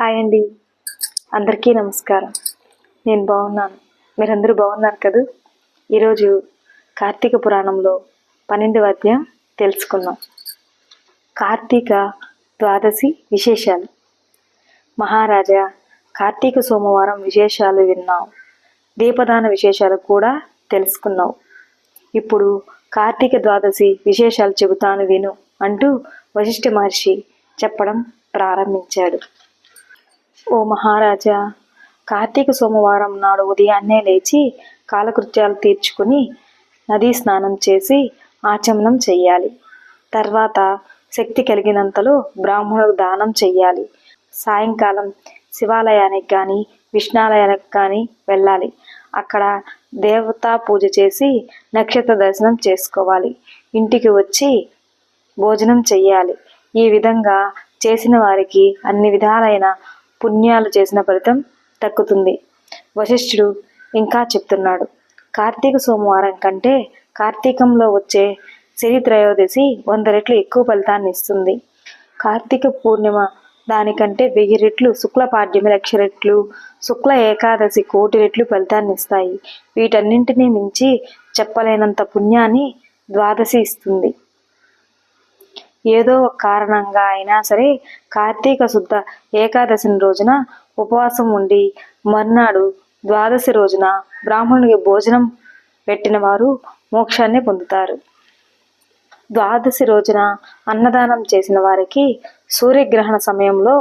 Hi అండి. అందరికీ నమస్కారం. నేను బాగున్నాను. మీరందరూ బాగున్నారు కదా? ఈరోజు కార్తీక పురాణంలో పన్నెండవ అధ్యాయం తెలుసుకుందాం. కార్తీక ద్వాదశి విశేషాలు. మహారాజా కార్తీక సోమవారం విశేషాలు విన్నాం. దీపదాన విశేషాలు కూడా తెలుసుకున్నావు ఇప్పుడు కార్తీక ద్వాదశి విశేషాలు చెబుతాను విను అంటూ వశిష్ఠ మహర్షి చెప్పడం ప్రారంభించాడు. ఓ మహారాజా కార్తీక సోమవారం నాడు ఉదయాన్నే లేచి కాలకృత్యాలు తీర్చుకుని నదీ స్నానం చేసి ఆచమనం చెయ్యాలి. తర్వాత శక్తి కలిగినంతలో బ్రాహ్మణులకు దానం చెయ్యాలి. సాయంకాలం శివాలయానికి కానీ విష్ణాలయానికి కానీ వెళ్ళాలి. అక్కడ దేవతా పూజ చేసి నక్షత్ర దర్శనం చేసుకోవాలి. ఇంటికి వచ్చి భోజనం చెయ్యాలి. ఈ విధంగా చేసిన వారికి అన్ని విధాలైన పుణ్యాలు చేసిన ఫలితం తక్కుతుంది వశిష్ఠుడు ఇంకా చెప్తున్నాడు. కార్తీక సోమవారం కంటే కార్తీకంలో వచ్చే శని త్రయోదశి వంద రెట్లు ఎక్కువ ఫలితాన్ని ఇస్తుంది. కార్తీక పూర్ణిమ దానికంటే వెయ్యి రెట్లు శుక్ల పాడ్యమి లక్ష రెట్లు శుక్ల ఏకాదశి కోటి రెట్లు ఫలితాన్ని ఇస్తాయి. వీటన్నింటినీ మించి చెప్పలేనంత పుణ్యాన్ని ద్వాదశి ఇస్తుంది. ఏదో ఒక కారణంగా అయినా సరే కార్తీక శుద్ధ ఏకాదశిని రోజున ఉపవాసం ఉండి మర్నాడు ద్వాదశి రోజున బ్రాహ్మణునికి భోజనం పెట్టిన వారు మోక్షాన్ని పొందుతారు. ద్వాదశి రోజున అన్నదానం చేసిన వారికి సూర్యగ్రహణ సమయంలో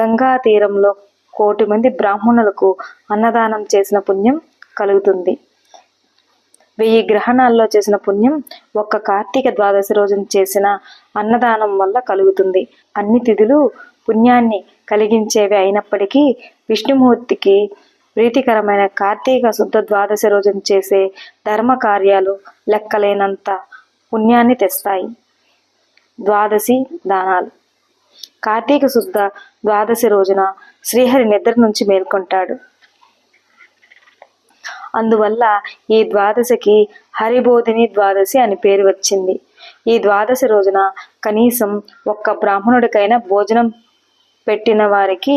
గంగా తీరంలో కోటి మంది బ్రాహ్మణులకు అన్నదానం చేసిన పుణ్యం కలుగుతుంది. వెయ్యి గ్రహణాల్లో చేసిన పుణ్యం ఒక్క కార్తీక ద్వాదశి రోజున చేసిన అన్నదానం వల్ల కలుగుతుంది. అన్ని తిథులు పుణ్యాన్ని కలిగించేవి అయినప్పటికీ విష్ణుమూర్తికి ప్రీతికరమైన కార్తీక శుద్ధ ద్వాదశి రోజున చేసే ధర్మ కార్యాలు లెక్కలేనంత పుణ్యాన్ని తెస్తాయి. ద్వాదశి దానాలు. కార్తీక శుద్ధ ద్వాదశి రోజున శ్రీహరి నిద్ర నుంచి మేల్కొంటాడు. అందువల్ల ఈ ద్వాదశికి హరిబోధిని ద్వాదశి అని పేరు వచ్చింది. ఈ ద్వాదశి రోజున కనీసం ఒక్క బ్రాహ్మణుడికైనా భోజనం పెట్టిన వారికి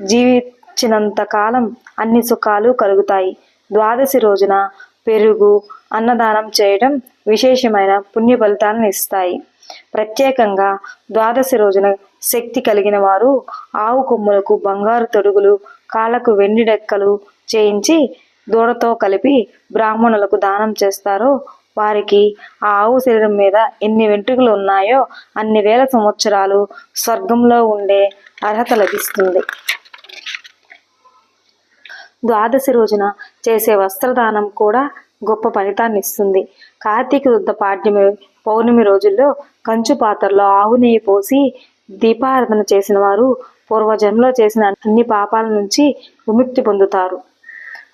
జీవించినంత కాలం అన్ని సుఖాలు కలుగుతాయి. ద్వాదశి రోజున పెరుగు అన్నదానం చేయడం విశేషమైన పుణ్య ఫలితాలను ఇస్తాయి. ప్రత్యేకంగా ద్వాదశి రోజున శక్తి కలిగిన వారు ఆవు కొమ్ములకు బంగారు తొడుగులు కాళ్ళకు వెండి డెక్కలు చేయించి దూడతో కలిపి బ్రాహ్మణులకు దానం చేస్తారో వారికి ఆ ఆవు శరీరం మీద ఎన్ని వెంట్రుకలు ఉన్నాయో అన్ని వేల సంవత్సరాలు స్వర్గంలో ఉండే అర్హత లభిస్తుంది. ద్వాదశి రోజున చేసే వస్త్రదానం కూడా గొప్ప ఫలితాన్ని ఇస్తుంది కార్తీక శుద్ధ పాడ్యమి పౌర్ణమి రోజుల్లో కంచు పాత్రలో ఆవు నెయ్యి పోసి దీపారాధన చేసిన వారు పూర్వజన్మలో చేసిన అన్ని పాపాల నుంచి విముక్తి పొందుతారు.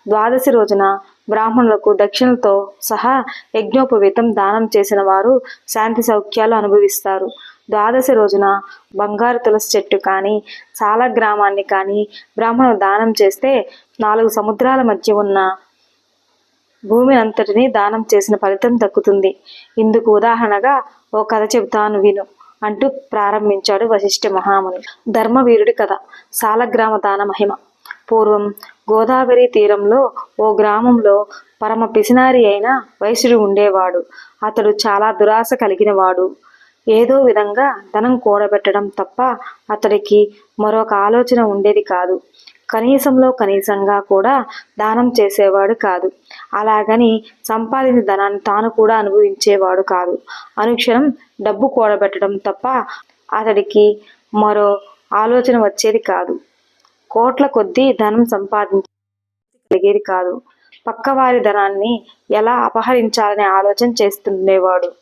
ద్వాదశి రోజున బ్రాహ్మణులకు దక్షిణలతో సహా యజ్ఞోపవీతం దానం చేసిన వారు శాంతి సౌఖ్యాలు అనుభవిస్తారు. ద్వాదశి రోజున బంగారు తులసి చెట్టు కానీ సాల గ్రామాన్ని కానీ బ్రాహ్మణులు దానం చేస్తే నాలుగు సముద్రాల మధ్య ఉన్న భూమి అంతటిని దానం చేసిన ఫలితం దక్కుతుంది. ఇందుకు ఉదాహరణగా ఓ కథ చెబుతాను విను. అంటూ ప్రారంభించాడు వశిష్ఠ మహాముని. ధర్మవీరుడి కథ. సాలగ్రామ దాన మహిమ. పూర్వం గోదావరి తీరంలో ఓ గ్రామంలో పరమ పిసినారి అయిన వైశ్యుడు ఉండేవాడు. అతడు చాలా దురాశ కలిగిన వాడు ఏదో విధంగా ధనం కూడబెట్టడం తప్ప అతడికి మరొక ఆలోచన ఉండేది కాదు. కనీసంలో కనీసంగా కూడా దానం చేసేవాడు కాదు. అలాగని సంపాదించిన ధనాన్ని తాను కూడా అనుభవించేవాడు కాదు. అనుక్షణం డబ్బు కూడబెట్టడం తప్ప అతడికి మరో ఆలోచన వచ్చేది కాదు. కోట్ల కొద్దీ ధనం సంపాదించగలిగేది కాదు. పక్కవారి ధనాన్ని ఎలా అపహరించాలనే ఆలోచన చేస్తుండేవాడు.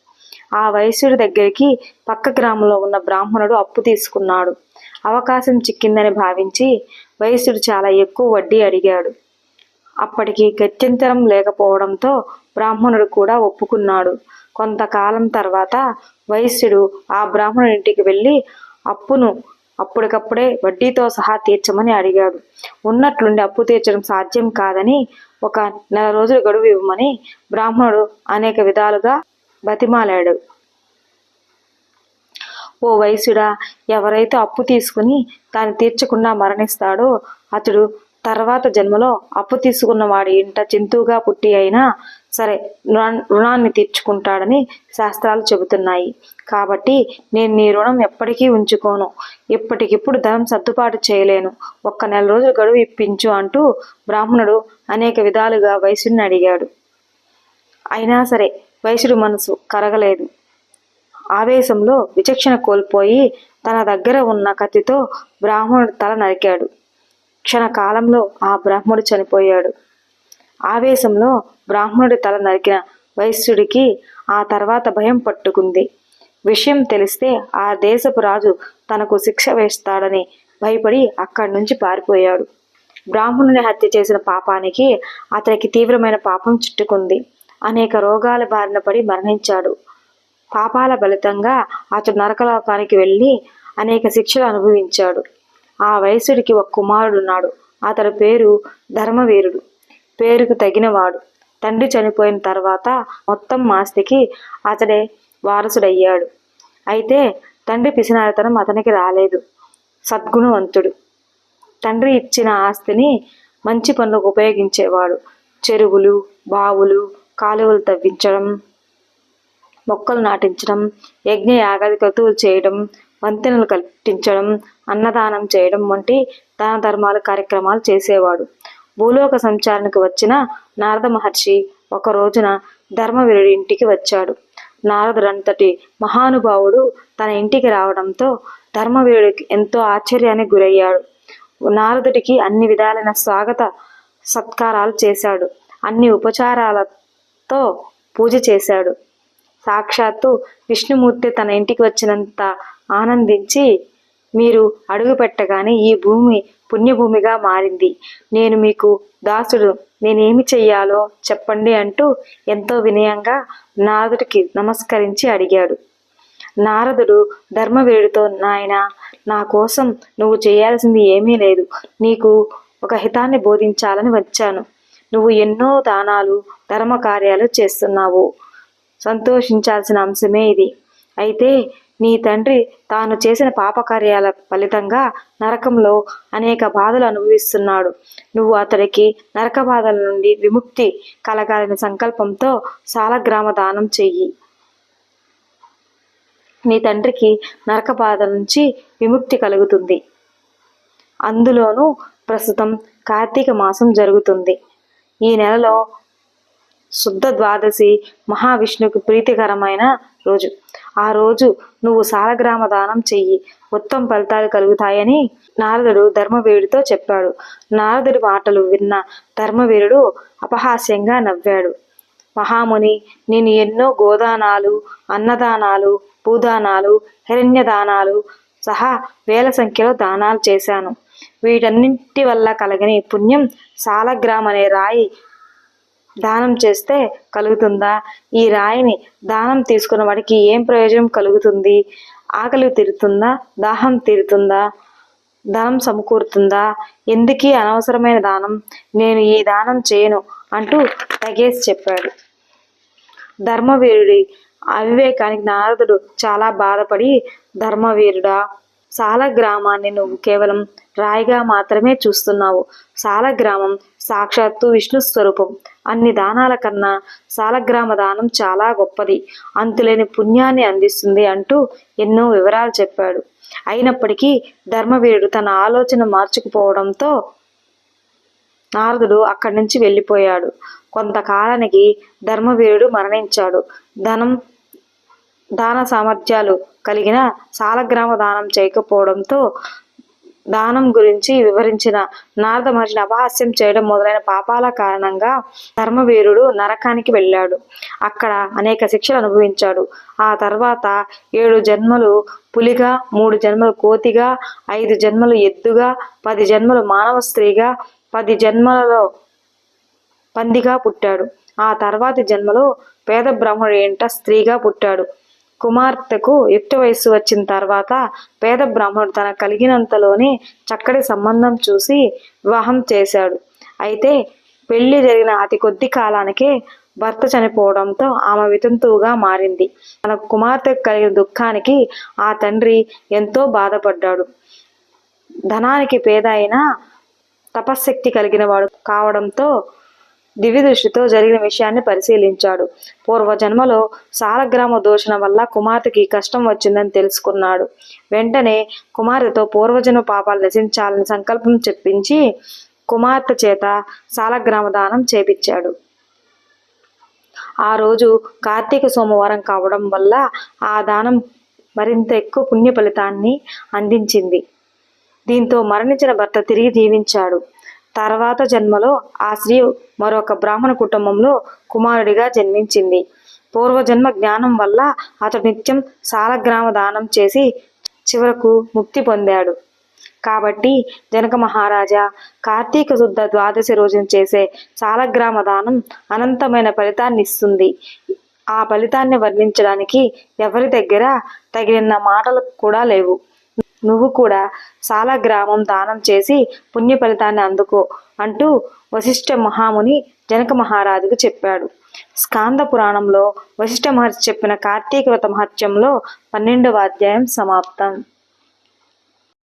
ఆ వైశ్యుడి దగ్గరికి పక్క గ్రామంలో ఉన్న బ్రాహ్మణుడు అప్పు తీసుకున్నాడు. అవకాశం చిక్కిందని భావించి వైశ్యుడు చాలా ఎక్కువ వడ్డీ అడిగాడు. అప్పటికి గత్యంతరం లేకపోవడంతో బ్రాహ్మణుడు కూడా ఒప్పుకున్నాడు. కొంతకాలం తర్వాత వైశ్యుడు ఆ బ్రాహ్మణుడి ఇంటికి వెళ్ళి అప్పును అప్పటికప్పుడే వడ్డీతో సహా తీర్చమని అడిగాడు. ఉన్నట్లుండి అప్పు తీర్చడం సాధ్యం కాదని ఒక నెల రోజులు గడువు ఇవ్వమని బ్రాహ్మణుడు అనేక విధాలుగా బతిమాలాడు. ఓ వైశ్యుడా ఎవరైతే అప్పు తీసుకుని దాన్ని తీర్చకుండా మరణిస్తాడో అతడు తర్వాత జన్మలో అప్పు తీసుకున్న వాడి ఇంట జంతువుగా పుట్టి అయినా సరే రుణా- రుణాన్ని తీర్చుకుంటాడని శాస్త్రాలు చెబుతున్నాయి. కాబట్టి నేను నీ రుణం ఎప్పటికీ ఉంచుకోను. ఇప్పటికిప్పుడు ధనం సర్దుబాటు చేయలేను. ఒక్క నెల రోజులు గడువు ఇప్పించు అంటూ బ్రాహ్మణుడు అనేక విధాలుగా వైశ్యుడిని అడిగాడు. అయినా సరే వైశ్యుడి మనసు కరగలేదు. ఆవేశంలో విచక్షణ కోల్పోయి తన దగ్గర ఉన్న కత్తితో బ్రాహ్మణుడు తల నరికాడు. క్షణకాలంలో ఆ బ్రాహ్మణుడు చనిపోయాడు. ఆవేశంలో బ్రాహ్మణుడి తల నరికిన వైశ్యుడికి ఆ తర్వాత భయం పట్టుకుంది. విషయం తెలిస్తే ఆ దేశపు రాజు తనకు శిక్ష వేస్తాడని భయపడి అక్కడి నుంచి పారిపోయాడు. బ్రాహ్మణుని హత్య చేసిన పాపానికి అతనికి తీవ్రమైన పాపం చుట్టుకుంది. అనేక రోగాల బారిన పడి మరణించాడు. పాపాల ఫలితంగా అతడు నరకలోకానికి వెళ్ళి అనేక శిక్షలు అనుభవించాడు. ఆ వయసుడికి ఒక కుమారుడున్నాడు. అతడి పేరు ధర్మవీరుడు. పేరుకు తగినవాడు. తండ్రి చనిపోయిన తర్వాత మొత్తం ఆస్తికి అతడే వారసుడయ్యాడు. అయితే తండ్రి పిసినారితనం అతనికి రాలేదు. సద్గుణవంతుడు. తండ్రి ఇచ్చిన ఆస్తిని మంచి పనులకు ఉపయోగించేవాడు. చెరువులు బావులు కాలువలు తవ్వించడం మొక్కలు నాటించడం యజ్ఞ యాగాది క్రతువులు చేయడం వంతెనలు కట్టించడం అన్నదానం చేయడం వంటి దాన ధర్మాల కార్యక్రమాలు చేసేవాడు. భూలోక సంచారానికి వచ్చిన నారద మహర్షి ఒక రోజున ధర్మవీరుడి ఇంటికి వచ్చాడు. నారదుడంతటి మహానుభావుడు తన ఇంటికి రావడంతో ధర్మవీరుడికి ఎంతో ఆశ్చర్యానికి గురయ్యాడు. నారదుడికి అన్ని విధాలైన స్వాగత సత్కారాలు చేశాడు. అన్ని ఉపచారాలతో పూజ చేశాడు. సాక్షాత్తు విష్ణుమూర్తి తన ఇంటికి వచ్చినంత ఆనందించి మీరు అడుగు పెట్టగానే ఈ భూమి పుణ్యభూమిగా మారింది. నేను మీకు దాసుడు నేనేమి చెయ్యాలో చెప్పండి అంటూ ఎంతో వినయంగా నారదుడికి నమస్కరించి అడిగాడు. నారదుడు ధర్మవీరుడితో నాయన నా కోసం నువ్వు చేయాల్సింది ఏమీ లేదు. నీకు ఒక హితాన్ని బోధించాలని వచ్చాను. నువ్వు ఎన్నో దానాలు ధర్మ కార్యాలు చేస్తున్నావు. సంతోషించాల్సిన అంశమే ఇది. అయితే నీ తండ్రి తాను చేసిన పాపకార్యాల ఫలితంగా నరకంలో అనేక బాధలు అనుభవిస్తున్నాడు. నువ్వు అతడికి నరక బాధల నుండి విముక్తి కలగాలని సంకల్పంతో సాలగ్రామ దానం చెయ్యి. నీ తండ్రికి నరక బాధ నుంచి విముక్తి కలుగుతుంది. అందులోనూ ప్రస్తుతం కార్తీక మాసం జరుగుతుంది. ఈ నెలలో శుద్ధ ద్వాదశి మహావిష్ణువుకి ప్రీతికరమైన రోజు. ఆ రోజు నువ్వు సాలగ్రామ దానం చెయ్యి. ఉత్తమ ఫలితాలు కలుగుతాయని నారదుడు ధర్మవీరుడితో చెప్పాడు. నారదుడి మాటలు విన్న ధర్మవీరుడు అపహాస్యంగా నవ్వాడు. మహాముని నేను ఎన్నో గోదానాలు అన్నదానాలు భూదానాలు హిరణ్యదానాలు సహా వేల సంఖ్యలో దానాలు చేశాను. వీటన్నింటి వల్ల కలగని పుణ్యం సాలగ్రామ్ అనే రాయి దానం చేస్తే కలుగుతుందా? ఈ రాయిని దానం తీసుకున్న వాడికి ఏం ప్రయోజనం కలుగుతుంది? ఆకలి తీరుతుందా? దాహం తీరుతుందా? ధనం సమకూరుతుందా? ఎందుకీ అనవసరమైన దానం? నేను ఈ దానం చేయను అంటూ తగేసి చెప్పాడు. ధర్మవీరుడి అవివేకానికి నారదుడు చాలా బాధపడి ధర్మవీరుడా సాలగ్రామాన్ని నువ్వు కేవలం రాయిగా మాత్రమే చూస్తున్నావు. సాలగ్రామం సాక్షాత్తు విష్ణు స్వరూపం. అన్ని దానాల కన్నా సాలగ్రామ దానం చాలా గొప్పది. అంతులేని పుణ్యాన్ని అందిస్తుంది అంటూ ఎన్నో వివరాలు చెప్పాడు. అయినప్పటికీ ధర్మవీరుడు తన ఆలోచన మార్చుకుపోవడంతో నారదుడు అక్కడి నుంచి వెళ్ళిపోయాడు. కొంతకాలానికి ధర్మవీరుడు మరణించాడు. ధనం దాన సామర్థ్యాలు కలిగిన సాలగ్రామ దానం చేయకపోవడంతో దానం గురించి వివరించిన నారద మహర్షిని అపహాస్యం చేయడం మొదలైన పాపాల కారణంగా ధర్మవీరుడు నరకానికి వెళ్ళాడు. అక్కడ అనేక శిక్షలు అనుభవించాడు. ఆ తర్వాత ఏడు జన్మలు పులిగా మూడు జన్మలు కోతిగా ఐదు జన్మలు ఎద్దుగా పది జన్మలు మానవ స్త్రీగా పది జన్మలలో పందిగా పుట్టాడు. ఆ తర్వాతి జన్మలో పేద బ్రాహ్మణుడు ఏంట స్త్రీగా పుట్టాడు. కుమార్తెకు యుక్త వయస్సు వచ్చిన తర్వాత పేద బ్రాహ్మణుడు తన కలిగినంతలోనే చక్కటి సంబంధం చూసి వివాహం చేశాడు. అయితే పెళ్ళి జరిగిన అతి కొద్ది కాలానికే భర్త చనిపోవడంతో ఆమె వితంతువుగా మారింది. తన కుమార్తె కలిగిన దుఃఖానికి ఆ తండ్రి ఎంతో బాధపడ్డాడు. ధనానికి పేద అయినా తపశ్శక్తి కలిగిన వాడు కావడంతో దివ్య దృష్టితో జరిగిన విషయాన్ని పరిశీలించాడు. పూర్వజన్మలో సాలగ్రామ దూషణ వల్ల కుమార్తెకి కష్టం వచ్చిందని తెలుసుకున్నాడు. వెంటనే కుమార్తెతో పూర్వజన్మ పాపాలు నశించాలని సంకల్పం చెప్పించి కుమార్తె చేత సాలగ్రామ దానం చేపించాడు. ఆ రోజు కార్తీక సోమవారం కావడం వల్ల ఆ దానం మరింత ఎక్కువ పుణ్య ఫలితాన్ని అందించింది. దీంతో మరణించిన భర్త తిరిగి జీవించాడు. తర్వాత జన్మలో ఆ స్త్రీ మరొక బ్రాహ్మణ కుటుంబంలో కుమారుడిగా జన్మించింది. పూర్వజన్మ జ్ఞానం వల్ల అతడు నిత్యం సాలగ్రామ దానం చేసి చివరకు ముక్తి పొందాడు. కాబట్టి జనక మహారాజా కార్తీక శుద్ధ ద్వాదశి రోజున చేసే సాలగ్రామ దానం అనంతమైన ఫలితాన్ని ఇస్తుంది. ఆ ఫలితాన్ని వర్ణించడానికి ఎవరి దగ్గర తగిన మాటలు కూడా లేవు. నువ్వు కూడా సాలగ్రామం దానం చేసి పుణ్య ఫలితాన్ని అందుకో అంటూ వశిష్ఠ మహాముని జనక మహారాజుకు చెప్పాడు. స్కాంద పురాణంలో వశిష్ఠ మహర్షి చెప్పిన కార్తీక వ్రత మహత్యంలో పన్నెండవ అధ్యాయం సమాప్తం.